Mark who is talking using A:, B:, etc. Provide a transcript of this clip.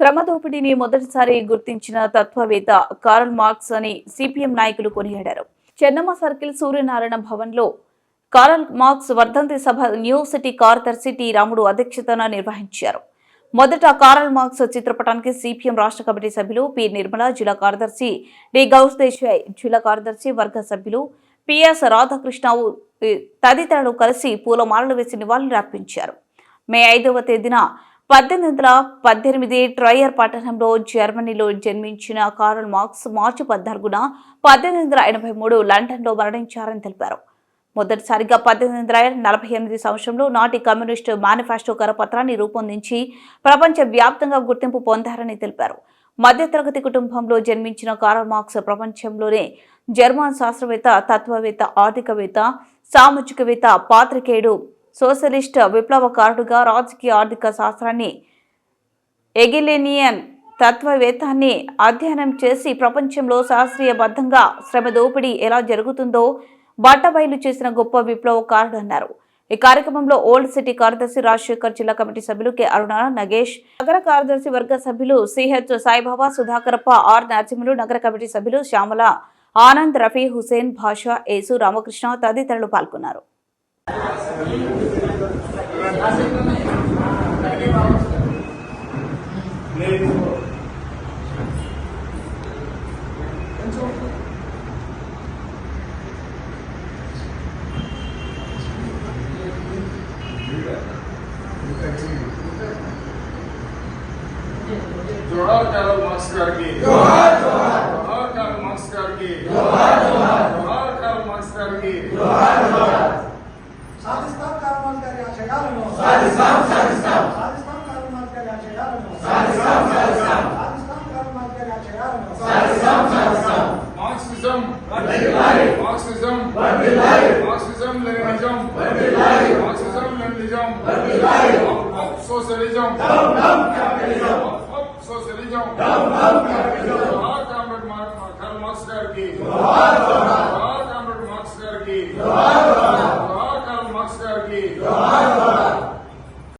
A: శ్రమ దోపిడీని మొదటిసారి గుర్తించిన తత్వవేత్త కారల్ మార్క్స్ అని సిపిఎం నాయకులు కొనియాడారు. చెన్నమ్మ సర్కిల్ సూర్యనారాయణ భవన్లో కారల్ మార్క్స్ వర్ధంతి సభ న్యూ సిటీ కార్యదర్శి టి రాముడు అధ్యక్షతన నిర్వహించారు. మొదట కారల్ మార్క్స్ చిత్రపటానికి సిపిఎం రాష్ట్ర కమిటీ సభ్యులు పి నిర్మల జిల్లా కార్యదర్శి డి గౌస్ దేశాయ్ జిల్లా కార్యదర్శి వర్గ సభ్యులు పిఎస్ రాధాకృష్ణ తదితరులు కలిసి పూలమాలలు వేసి నివాళులు అర్పించారు. మే ఐదవ తేదీన పద్దెనిమిది వందల పద్దెనిమిది ట్రయర్ పట్టణంలో జర్మనీలో జన్మించిన కారల్ మార్క్స్ మార్చి పద్నాలుగున పద్దెనిమిది వందల ఎనభై మూడు లండన్లో మరణించారని తెలిపారు. మొదటిసారిగా పద్దెనిమిది వందల నలభై ఎనిమిది సంవత్సరంలో నాటి కమ్యూనిస్టు మేనిఫెస్టో కరపత్రాన్ని రూపొందించి ప్రపంచ వ్యాప్తంగా గుర్తింపు పొందారని తెలిపారు. మధ్యతరగతి కుటుంబంలో జన్మించిన కారల్ మార్క్స్ ప్రపంచంలోనే జర్మన్ శాస్త్రవేత్త తత్వవేత్త ఆర్థికవేత్త సామాజికవేత్త పాత్రికేయుడు సోషలిస్ట్ విప్లవకారుడుగా రాజకీయ ఆర్థిక శాస్త్రాన్ని ఎగిలేనియన్ తత్వవేత్తాన్ని అధ్యయనం చేసి ప్రపంచంలో శాస్త్రీయబద్ధంగా శ్రమ దోపిడీ ఎలా జరుగుతుందో బట్టబయలు చేసిన గొప్ప విప్లవకారుడు అన్నారు. ఈ కార్యక్రమంలో ఓల్డ్ సిటీ కార్యదర్శి రాజశేఖర్ జిల్లా కమిటీ సభ్యులు కె. అరుణ నగేష్ నగర కార్యదర్శి వర్గ సభ్యులు సిహెచ్ సాయిబాబా సుధాకరప్ప ఆర్. నరసింహులు నగర కమిటీ సభ్యులు శ్యామల ఆనంద్ రఫీ హుసేన్ భాషా యేసు రామకృష్ణ తదితరులు పాల్గొన్నారు.
B: జోహార్ కార్ల్ మార్క్స్ గారికి జోహార్ జోహార్ జోహార్ కార్ల్ మార్క్స్ గారికి జోహార్ జోహార్ జోహార్ కార్ల్ మార్క్స్ గారికి
C: సాధిస్తాం కార్మాల్ ఆశయాలను
B: సాధిస్తాం సాధిస్తాం.
C: సాధిస్తాం కార్మాల్ గారి ఆశయాలను
B: సాధిస్తాం సాధిస్తాం.
C: సాధిస్తాం కార్మాల్ గారి ఆశయాలను
B: సాధిస్తాం సాధిస్తాం. మార్క్సిజం వర్ధిల్లాలి మార్క్సిజం వర్ధిల్లాలి మార్క్సిజం లెనినిజం వర్ధిల్లాలి మార్క్సిజం లెనినిజం వర్ధిల్లాలి up socialism down down capitalism. Up socialism down down capitalism. జోహార్ కామ్రేడ్ మార్క్ కార్ల్ మార్క్స్ గారికి. జోహార్ జోహార్ జోహార్ కామ్రేడ్ మార్క్స్ గారికి. జోహార్